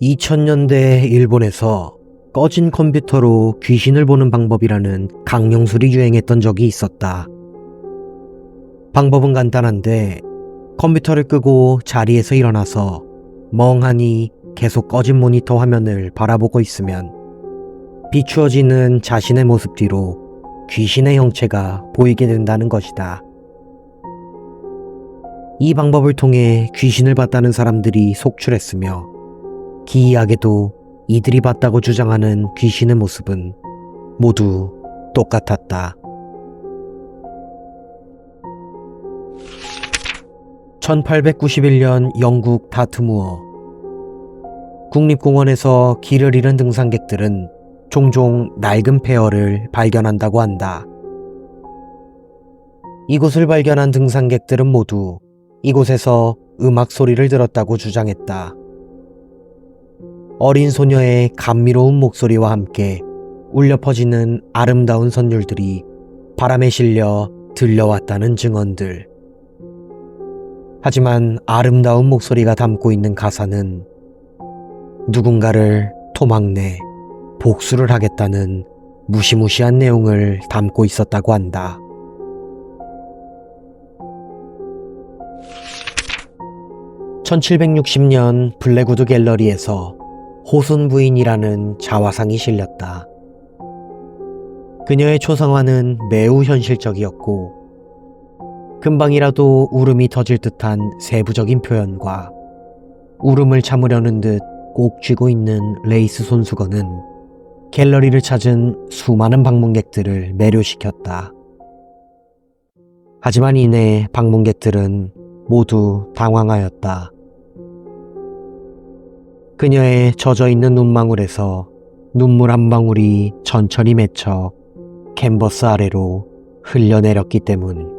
2000년대 일본에서 꺼진 컴퓨터로 귀신을 보는 방법이라는 강령술이 유행했던 적이 있었다. 방법은 간단한데 컴퓨터를 끄고 자리에서 일어나서 멍하니 계속 꺼진 모니터 화면을 바라보고 있으면 비추어지는 자신의 모습 뒤로 귀신의 형체가 보이게 된다는 것이다. 이 방법을 통해 귀신을 봤다는 사람들이 속출했으며 기이하게도 이들이 봤다고 주장하는 귀신의 모습은 모두 똑같았다. 1891년 영국 다트무어 국립공원에서 길을 잃은 등산객들은 종종 낡은 폐허를 발견한다고 한다. 이곳을 발견한 등산객들은 모두 이곳에서 음악 소리를 들었다고 주장했다. 어린 소녀의 감미로운 목소리와 함께 울려 퍼지는 아름다운 선율들이 바람에 실려 들려왔다는 증언들. 하지만 아름다운 목소리가 담고 있는 가사는 누군가를 토막내 복수를 하겠다는 무시무시한 내용을 담고 있었다고 한다. (1760년) 블랙우드 갤러리에서 호순 부인이라는 자화상이 실렸다. 그녀의 초상화는 매우 현실적이었고 금방이라도 울음이 터질 듯한 세부적인 표현과 울음을 참으려는 듯 꼭 쥐고 있는 레이스 손수건은 갤러리를 찾은 수많은 방문객들을 매료시켰다. 하지만 이내 방문객들은 모두 당황하였다. 그녀의 젖어 있는 눈망울에서 눈물 한 방울이 천천히 맺혀 캔버스 아래로 흘려내렸기 때문.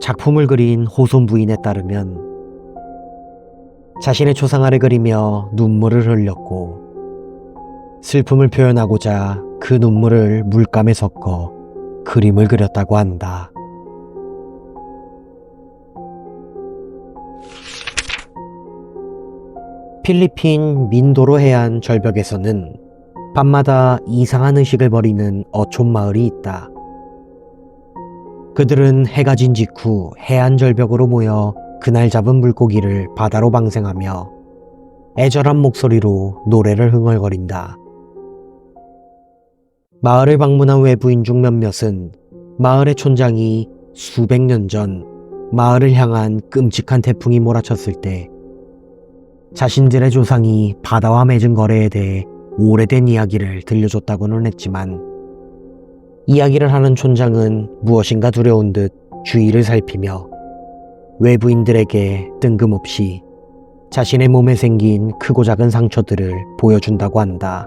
작품을 그린 호손 부인에 따르면 자신의 초상화를 그리며 눈물을 흘렸고 슬픔을 표현하고자 그 눈물을 물감에 섞어 그림을 그렸다고 한다. 필리핀 민도로 해안 절벽에서는 밤마다 이상한 의식을 벌이는 어촌 마을이 있다. 그들은 해가 진 직후 해안 절벽으로 모여 그날 잡은 물고기를 바다로 방생하며 애절한 목소리로 노래를 흥얼거린다. 마을을 방문한 외부인 중 몇몇은 마을의 촌장이 수백 년 전 마을을 향한 끔찍한 태풍이 몰아쳤을 때 자신들의 조상이 바다와 맺은 거래에 대해 오래된 이야기를 들려줬다고는 했지만 이야기를 하는 촌장은 무엇인가 두려운 듯 주위를 살피며 외부인들에게 뜬금없이 자신의 몸에 생긴 크고 작은 상처들을 보여준다고 한다.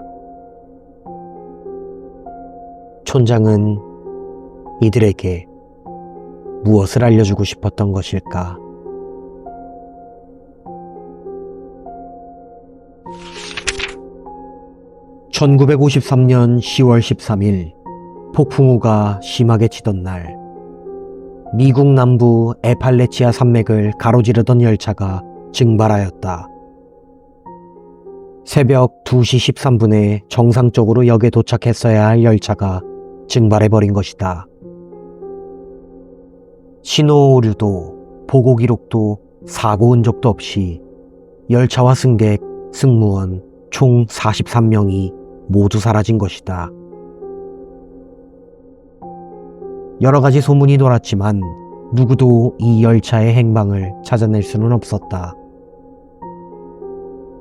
촌장은 이들에게 무엇을 알려주고 싶었던 것일까? (1953년 10월 13일) 폭풍우가 심하게 치던 날 미국 남부 에팔레치아 산맥을 가로지르던 열차가 증발하였다. 새벽 2시 13분에 정상적으로 역에 도착했어야 할 열차가 증발해버린 것이다. 신호 오류도 보고 기록도 사고 흔적도 없이 열차와 승객, 승무원 총 43명이 모두 사라진 것이다. 여러 가지 소문이 돌았지만 누구도 이 열차의 행방을 찾아낼 수는 없었다.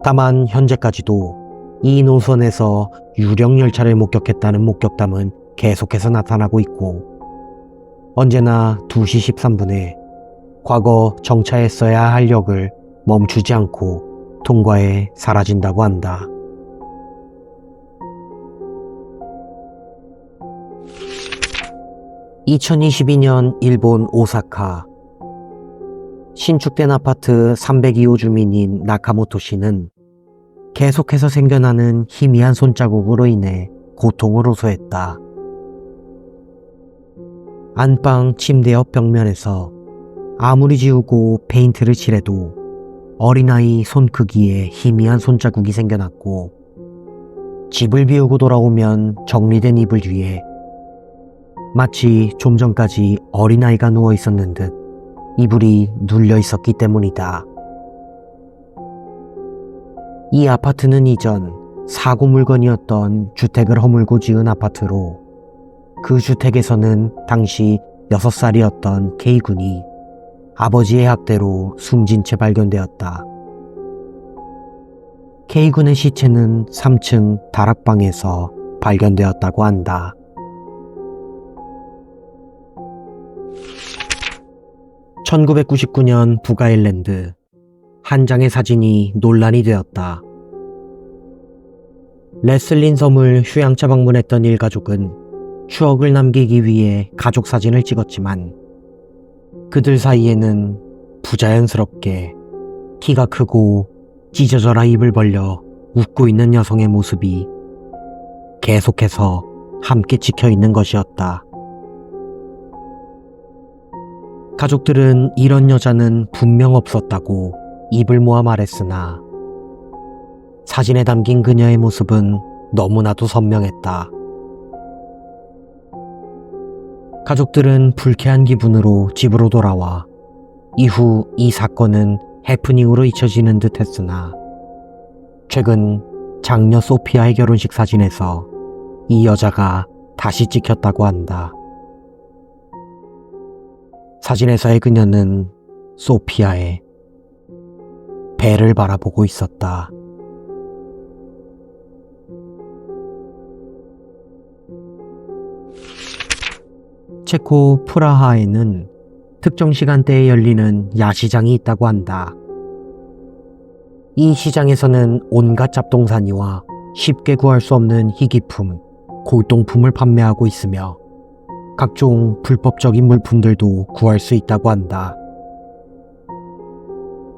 다만 현재까지도 이 노선에서 유령 열차를 목격했다는 목격담은 계속해서 나타나고 있고 언제나 2시 13분에 과거 정차했어야 할 역을 멈추지 않고 통과해 사라진다고 한다. (2022년) 일본 오사카 신축된 아파트 302호 주민인 나카모토 씨는 계속해서 생겨나는 희미한 손자국으로 인해 고통을 호소했다. 안방 침대 옆 벽면에서 아무리 지우고 페인트를 칠해도 어린아이 손 크기의 희미한 손자국이 생겨났고 집을 비우고 돌아오면 정리된 이불 위에 마치 좀 전까지 어린아이가 누워 있었는 듯 이불이 눌려 있었기 때문이다. 이 아파트는 이전 사고 물건이었던 주택을 허물고 지은 아파트로 그 주택에서는 당시 6살이었던 K군이 아버지의 학대로 숨진 채 발견되었다. K군의 시체는 3층 다락방에서 발견되었다고 한다. (1999년) 북아일랜드 한 장의 사진이 논란이 되었다. 레슬린 섬을 휴양차 방문했던 일가족은 추억을 남기기 위해 가족 사진을 찍었지만 그들 사이에는 부자연스럽게 키가 크고 찢어져라 입을 벌려 웃고 있는 여성의 모습이 계속해서 함께 찍혀 있는 것이었다. 가족들은 이런 여자는 분명 없었다고 입을 모아 말했으나 사진에 담긴 그녀의 모습은 너무나도 선명했다. 가족들은 불쾌한 기분으로 집으로 돌아와 이후 이 사건은 해프닝으로 잊혀지는 듯 했으나 최근 장녀 소피아의 결혼식 사진에서 이 여자가 다시 찍혔다고 한다. 사진에서의 그녀는 소피아의 배를 바라보고 있었다. 체코 프라하에는 특정 시간대에 열리는 야시장이 있다고 한다. 이 시장에서는 온갖 잡동사니와 쉽게 구할 수 없는 희귀품, 골동품을 판매하고 있으며 각종 불법적인 물품들도 구할 수 있다고 한다.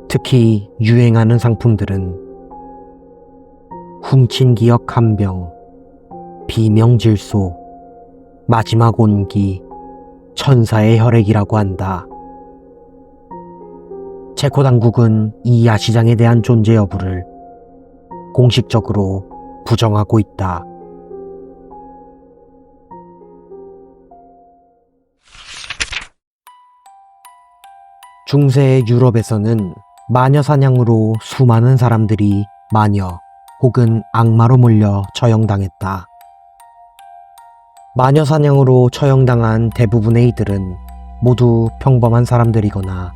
특히 유행하는 상품들은 훔친 기억 한 병, 비명질소, 마지막 온기, 천사의 혈액이라고 한다. 체코 당국은 이 야시장에 대한 존재 여부를 공식적으로 부정하고 있다. 중세 유럽에서는 마녀 사냥으로 수많은 사람들이 마녀 혹은 악마로 몰려 처형당했다. 마녀 사냥으로 처형당한 대부분의 이들은 모두 평범한 사람들이거나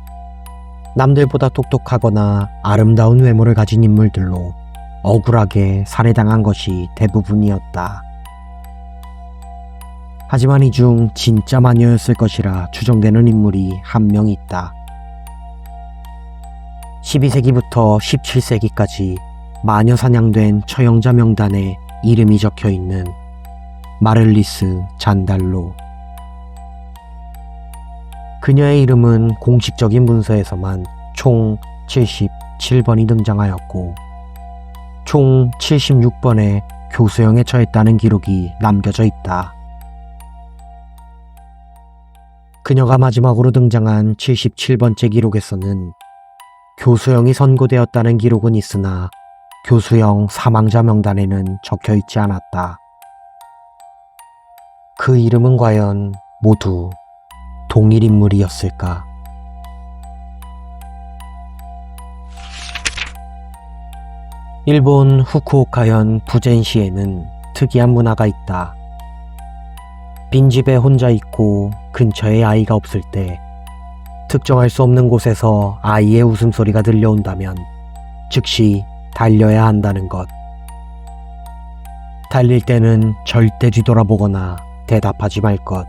남들보다 똑똑하거나 아름다운 외모를 가진 인물들로 억울하게 살해당한 것이 대부분이었다. 하지만 이 중 진짜 마녀였을 것이라 추정되는 인물이 한 명 있다. 12세기부터 17세기까지 마녀 사냥된 처형자 명단에 이름이 적혀 있는 마를리스 잔달로. 그녀의 이름은 공식적인 문서에서만 총 77번이 등장하였고, 총 76번의 교수형에 처했다는 기록이 남겨져 있다. 그녀가 마지막으로 등장한 77번째 기록에서는 교수형이 선고되었다는 기록은 있으나 교수형 사망자 명단에는 적혀 있지 않았다. 그 이름은 과연 모두 동일 인물이었을까? 일본 후쿠오카현 부젠시에는 특이한 문화가 있다. 빈집에 혼자 있고 근처에 아이가 없을 때 특정할 수 없는 곳에서 아이의 웃음소리가 들려온다면 즉시 달려야 한다는 것. 달릴 때는 절대 뒤돌아보거나 대답하지 말 것.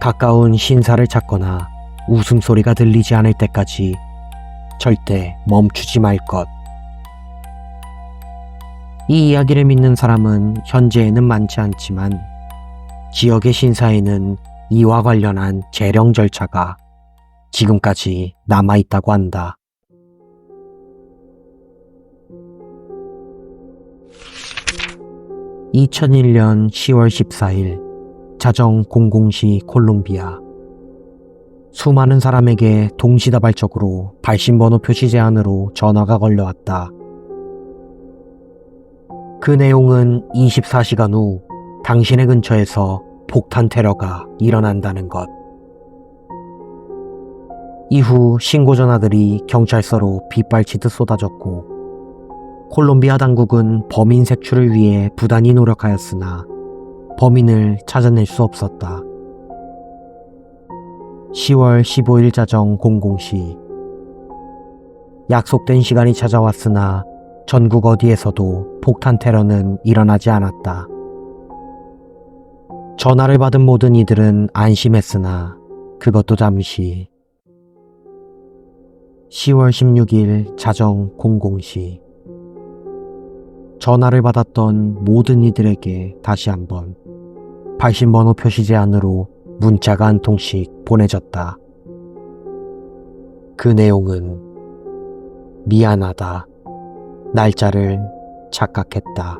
가까운 신사를 찾거나 웃음소리가 들리지 않을 때까지 절대 멈추지 말 것. 이 이야기를 믿는 사람은 현재에는 많지 않지만 지역의 신사에는 이와 관련한 재령 절차가 지금까지 남아있다고 한다. (2001년 10월 14일) 자정 00시 콜롬비아 수많은 사람에게 동시다발적으로 발신번호 표시 제한으로 전화가 걸려왔다. 그 내용은 24시간 후 당신의 근처에서 폭탄 테러가 일어난다는 것. 이후 신고 전화들이 경찰서로 빗발치듯 쏟아졌고 콜롬비아 당국은 범인 색출을 위해 부단히 노력하였으나 범인을 찾아낼 수 없었다. 10월 15일 자정 00시 약속된 시간이 찾아왔으나 전국 어디에서도 폭탄 테러는 일어나지 않았다. 전화를 받은 모든 이들은 안심했으나 그것도 잠시 10월 16일 자정 00시 전화를 받았던 모든 이들에게 다시 한번 발신번호 표시 제한으로 문자가 한 통씩 보내졌다. 그 내용은 미안하다. 날짜를 착각했다.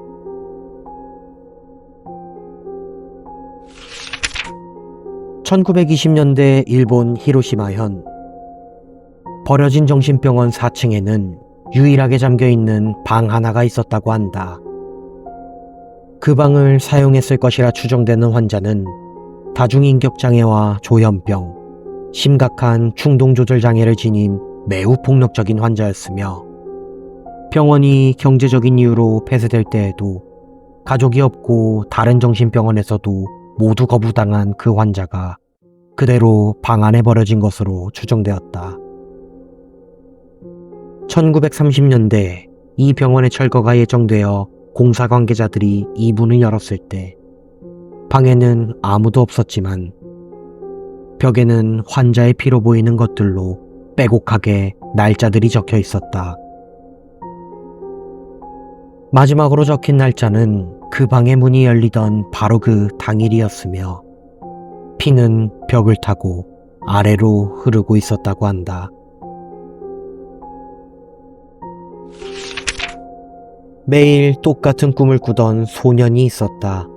(1920년대) 일본 히로시마현 버려진 정신병원 4층에는 유일하게 잠겨 있는 방 하나가 있었다고 한다. 그 방을 사용했을 것이라 추정되는 환자는 다중인격장애와 조현병, 심각한 충동조절장애를 지닌 매우 폭력적인 환자였으며 병원이 경제적인 이유로 폐쇄될 때에도 가족이 없고 다른 정신병원에서도 모두 거부당한 그 환자가 그대로 방 안에 버려진 것으로 추정되었다. 1930년대 이 병원의 철거가 예정되어 공사 관계자들이 이 문을 열었을 때 방에는 아무도 없었지만 벽에는 환자의 피로 보이는 것들로 빼곡하게 날짜들이 적혀 있었다. 마지막으로 적힌 날짜는 그 방의 문이 열리던 바로 그 당일이었으며 피는 벽을 타고 아래로 흐르고 있었다고 한다. 매일 똑같은 꿈을 꾸던 소년이 있었다.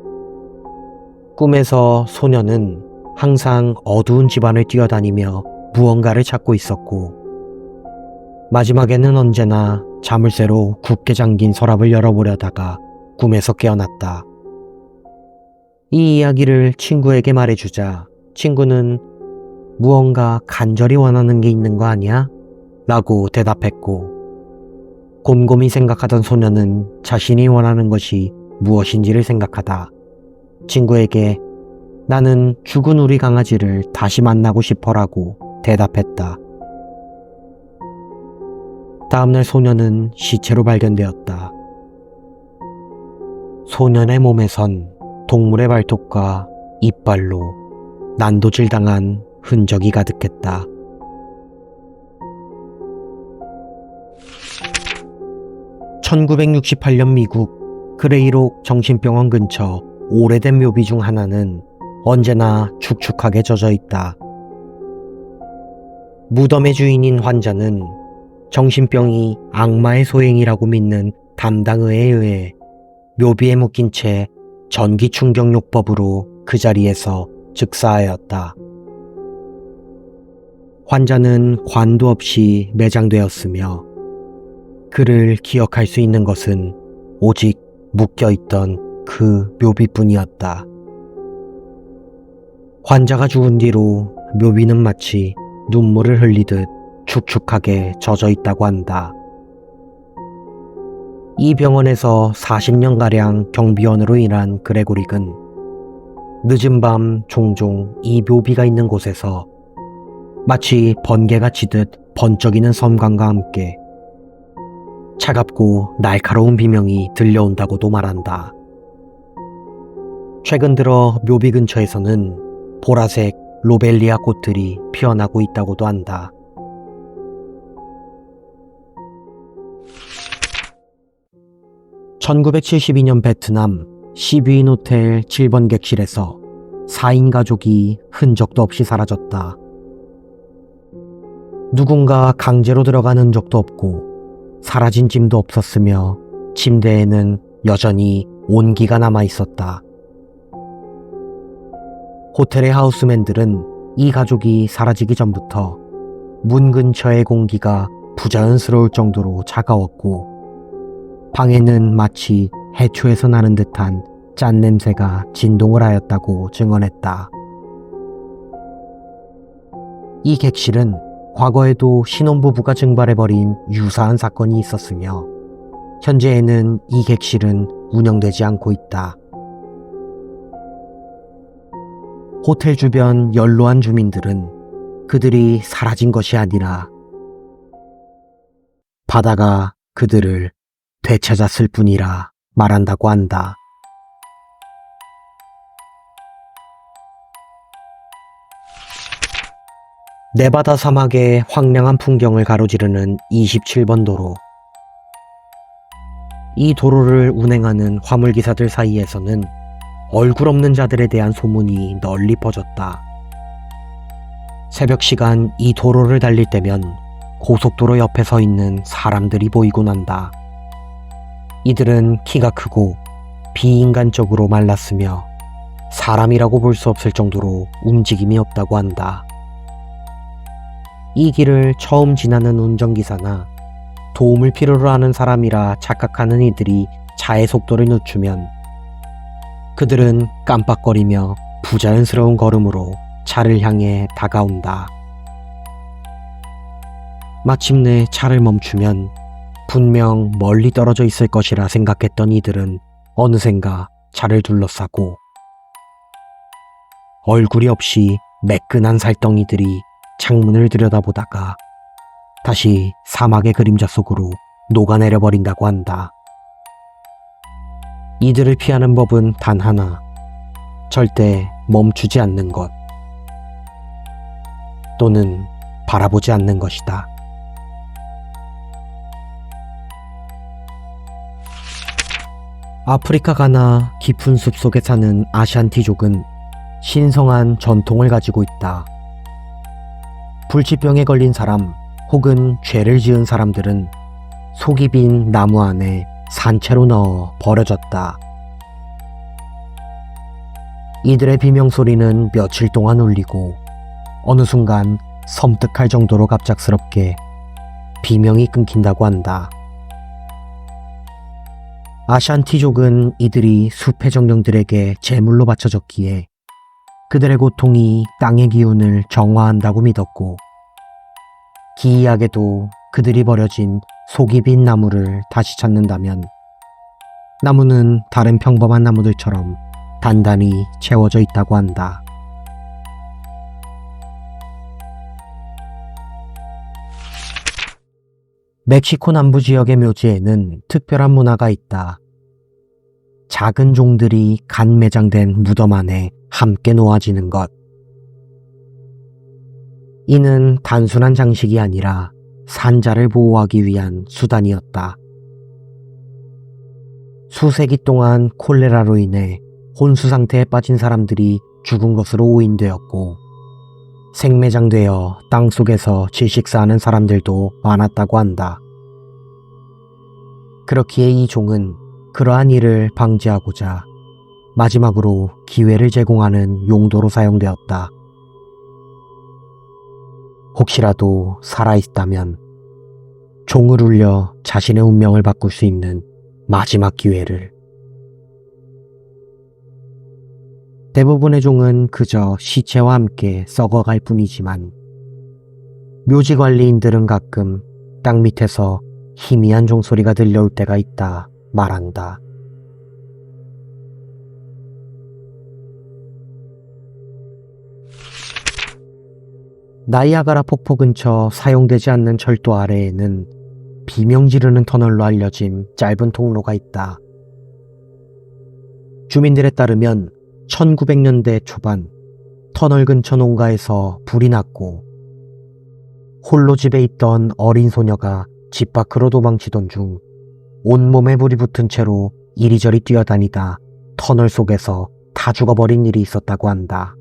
꿈에서 소년은 항상 어두운 집안을 뛰어다니며 무언가를 찾고 있었고, 마지막에는 언제나 자물쇠로 굳게 잠긴 서랍을 열어보려다가 꿈에서 깨어났다. 이 이야기를 친구에게 말해주자 친구는 무언가 간절히 원하는 게 있는 거 아니야? 라고 대답했고, 곰곰이 생각하던 소녀는 자신이 원하는 것이 무엇인지를 생각하다 친구에게 나는 죽은 우리 강아지를 다시 만나고 싶어라고 대답했다. 다음날 소녀는 시체로 발견되었다. 소년의 몸에선 동물의 발톱과 이빨로 난도질 당한 흔적이 가득했다. (1968년) 미국 그레이록 정신병원 근처 오래된 묘비 중 하나는 언제나 축축하게 젖어 있다. 무덤의 주인인 환자는 정신병이 악마의 소행이라고 믿는 담당의에 의해 묘비에 묶인 채 전기 충격요법으로 그 자리에서 즉사하였다. 환자는 관도 없이 매장되었으며 그를 기억할 수 있는 것은 오직 묶여있던 그 묘비뿐이었다. 환자가 죽은 뒤로 묘비는 마치 눈물을 흘리듯 축축하게 젖어 있다고 한다. 이 병원에서 40년가량 경비원으로 일한 그레고릭은 늦은 밤 종종 이 묘비가 있는 곳에서 마치 번개가 치듯 번쩍이는 섬광과 함께 차갑고 날카로운 비명이 들려온다고도 말한다. 최근 들어 묘비 근처에서는 보라색 로벨리아 꽃들이 피어나고 있다고도 한다. (1972년) 베트남 시비인 호텔 7번 객실에서 4인 가족이 흔적도 없이 사라졌다. 누군가 강제로 들어가는 적도 없고 사라진 짐도 없었으며 침대에는 여전히 온기가 남아 있었다. 호텔의 하우스맨들은 이 가족이 사라지기 전부터 문 근처의 공기가 부자연스러울 정도로 차가웠고 방에는 마치 해초에서 나는 듯한 짠 냄새가 진동을 하였다고 증언했다. 이 객실은 과거에도 신혼부부가 증발해버린 유사한 사건이 있었으며 현재에는 이 객실은 운영되지 않고 있다. 호텔 주변 연로한 주민들은 그들이 사라진 것이 아니라 바다가 그들을 되찾았을 뿐이라 말한다고 한다. 네바다 사막의 황량한 풍경을 가로지르는 27번 도로. 이 도로를 운행하는 화물기사들 사이에서는 얼굴 없는 자들에 대한 소문이 널리 퍼졌다. 새벽 시간 이 도로를 달릴 때면 고속도로 옆에 서 있는 사람들이 보이곤 한다. 이들은 키가 크고 비인간적으로 말랐으며 사람이라고 볼 수 없을 정도로 움직임이 없다고 한다. 이 길을 처음 지나는 운전기사나 도움을 필요로 하는 사람이라 착각하는 이들이 차의 속도를 늦추면 그들은 깜빡거리며 부자연스러운 걸음으로 차를 향해 다가온다. 마침내 차를 멈추면 분명 멀리 떨어져 있을 것이라 생각했던 이들은 어느샌가 차를 둘러싸고 얼굴이 없이 매끈한 살덩이들이 창문을 들여다보다가 다시 사막의 그림자 속으로 녹아내려 버린다고 한다. 이들을 피하는 법은 단 하나. 절대 멈추지 않는 것. 또는 바라보지 않는 것이다. 아프리카 가나 깊은 숲 속에 사는 아샨티족은 신성한 전통을 가지고 있다. 불치병에 걸린 사람 혹은 죄를 지은 사람들은 속이 빈 나무 안에 산채로 넣어 버려졌다. 이들의 비명소리는 며칠 동안 울리고 어느 순간 섬뜩할 정도로 갑작스럽게 비명이 끊긴다고 한다. 아샨티족은 이들이 숲의 정령들에게 제물로 바쳐졌기에 그들의 고통이 땅의 기운을 정화한다고 믿었고 기이하게도 그들이 버려진 속이 빈 나무를 다시 찾는다면 나무는 다른 평범한 나무들처럼 단단히 채워져 있다고 한다. 멕시코 남부 지역의 묘지에는 특별한 문화가 있다. 작은 종들이 간 매장된 무덤 안에 함께 놓아지는 것. 이는 단순한 장식이 아니라 산자를 보호하기 위한 수단이었다. 수세기 동안 콜레라로 인해 혼수 상태에 빠진 사람들이 죽은 것으로 오인되었고 생매장되어 땅 속에서 질식사하는 사람들도 많았다고 한다. 그렇기에 이 종은 그러한 일을 방지하고자 마지막으로 기회를 제공하는 용도로 사용되었다. 혹시라도 살아있다면 종을 울려 자신의 운명을 바꿀 수 있는 마지막 기회를. 대부분의 종은 그저 시체와 함께 썩어갈 뿐이지만 묘지 관리인들은 가끔 땅 밑에서 희미한 종소리가 들려올 때가 있다 말한다. 나이아가라 폭포 근처 사용되지 않는 철도 아래에는 비명 지르는 터널로 알려진 짧은 통로가 있다. 주민들에 따르면 1900년대 초반 터널 근처 농가에서 불이 났고 홀로 집에 있던 어린 소녀가 집 밖으로 도망치던 중 온몸에 불이 붙은 채로 이리저리 뛰어다니다 터널 속에서 다 죽어버린 일이 있었다고 한다.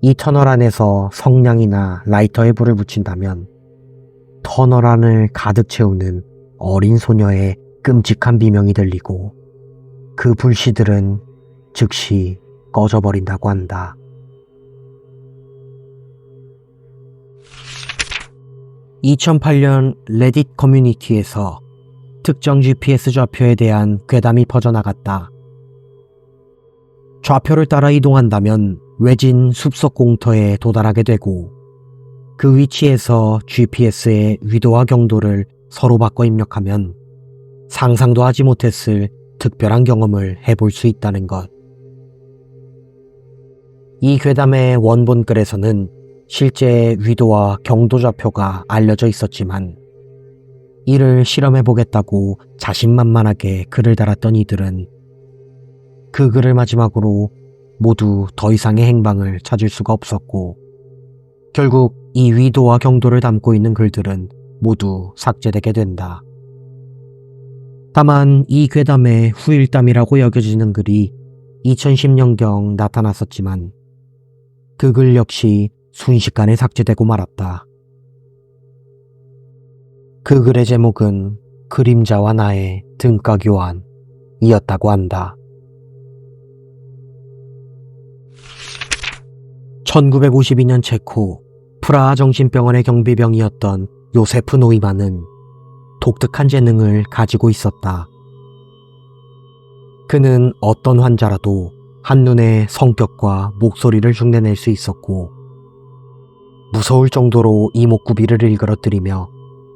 이 터널 안에서 성냥이나 라이터에 불을 붙인다면 터널 안을 가득 채우는 어린 소녀의 끔찍한 비명이 들리고 그 불씨들은 즉시 꺼져버린다고 한다. (2008년) 레딧 커뮤니티에서 특정 GPS 좌표에 대한 괴담이 퍼져나갔다. 좌표를 따라 이동한다면 외진 숲속 공터에 도달하게 되고 그 위치에서 GPS의 위도와 경도를 서로 바꿔 입력하면 상상도 하지 못했을 특별한 경험을 해볼 수 있다는 것. 이 괴담의 원본 글에서는 실제 위도와 경도 좌표가 알려져 있었지만 이를 실험해 보겠다고 자신만만하게 글을 달았던 이들은 그 글을 마지막으로 모두 더 이상의 행방을 찾을 수가 없었고 결국 이 위도와 경도를 담고 있는 글들은 모두 삭제되게 된다. 다만 이 괴담의 후일담이라고 여겨지는 글이 2010년경 나타났었지만 그 글 역시 순식간에 삭제되고 말았다. 그 글의 제목은 그림자와 나의 등가 교환이었다고 한다. 1952년 체코 프라하 정신병원의 경비병이었던 요세프 노이만은 독특한 재능을 가지고 있었다. 그는 어떤 환자라도 한눈에 성격과 목소리를 흉내낼 수 있었고 무서울 정도로 이목구비를 일그러뜨리며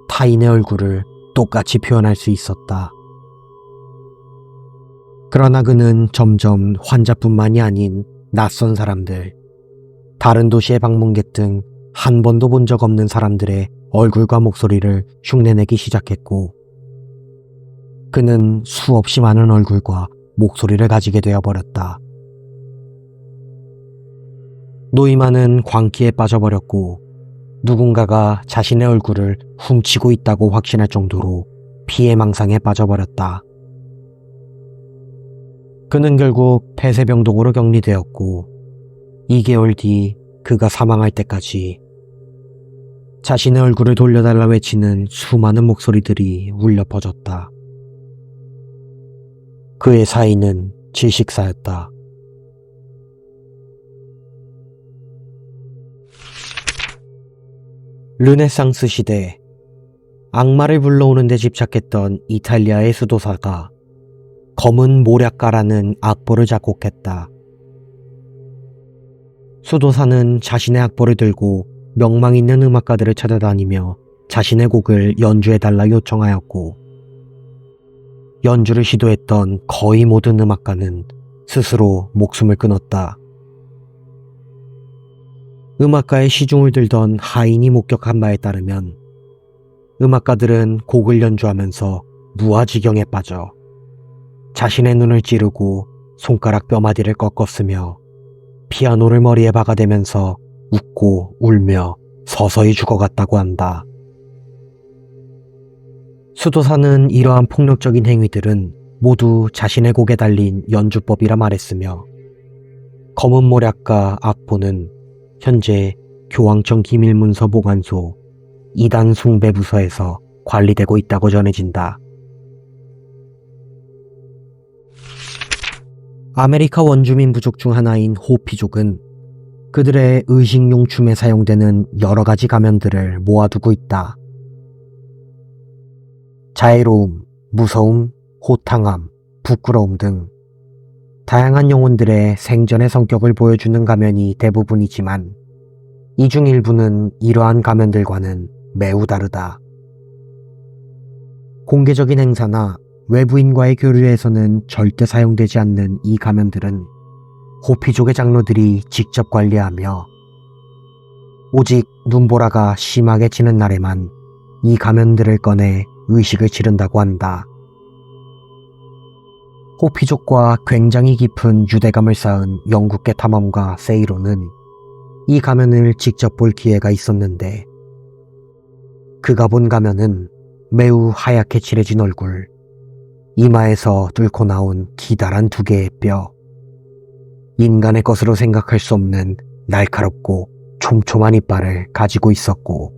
타인의 얼굴을 똑같이 표현할 수 있었다. 그러나 그는 점점 환자뿐만이 아닌 낯선 사람들, 다른 도시의 방문객 등 한 번도 본 적 없는 사람들의 얼굴과 목소리를 흉내내기 시작했고, 그는 수없이 많은 얼굴과 목소리를 가지게 되어버렸다. 노이만은 광기에 빠져버렸고, 누군가가 자신의 얼굴을 훔치고 있다고 확신할 정도로 피해망상에 빠져버렸다. 그는 결국 폐쇄병동으로 격리되었고 2개월 뒤 그가 사망할 때까지 자신의 얼굴을 돌려달라 외치는 수많은 목소리들이 울려 퍼졌다. 그의 사인은 질식사였다. 르네상스 시대 악마를 불러오는 데 집착했던 이탈리아의 수도사가 검은 모략가라는 악보를 작곡했다. 수도사는 자신의 악보를 들고 명망 있는 음악가들을 찾아다니며 자신의 곡을 연주해달라 요청하였고, 연주를 시도했던 거의 모든 음악가는 스스로 목숨을 끊었다. 음악가의 시중을 들던 하인이 목격한 바에 따르면 음악가들은 곡을 연주하면서 무아지경에 빠져 자신의 눈을 찌르고 손가락 뼈마디를 꺾었으며 피아노를 머리에 박아대면서 웃고 울며 서서히 죽어갔다고 한다. 수도사는 이러한 폭력적인 행위들은 모두 자신의 곡에 달린 연주법이라 말했으며 검은 모략가 악보는 현재 교황청 기밀문서 보관소 2단 숭배부서에서 관리되고 있다고 전해진다. 아메리카 원주민 부족 중 하나인 호피족은 그들의 의식용 춤에 사용되는 여러 가지 가면들을 모아두고 있다. 자애로움, 무서움, 호탕함, 부끄러움 등 다양한 영혼들의 생전의 성격을 보여주는 가면이 대부분이지만 이 중 일부는 이러한 가면들과는 매우 다르다. 공개적인 행사나 외부인과의 교류에서는 절대 사용되지 않는 이 가면들은 호피족의 장로들이 직접 관리하며 오직 눈보라가 심하게 지는 날에만 이 가면들을 꺼내 의식을 치른다고 한다. 호피족과 굉장히 깊은 유대감을 쌓은 영국계 탐험가 세이로는 이 가면을 직접 볼 기회가 있었는데 그가 본 가면은 매우 하얗게 칠해진 얼굴, 이마에서 뚫고 나온 기다란 두 개의 뼈, 인간의 것으로 생각할 수 없는 날카롭고 촘촘한 이빨을 가지고 있었고,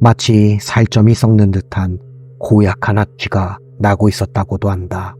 마치 살점이 썩는 듯한 고약한 악취가 나고 있었다고도 한다.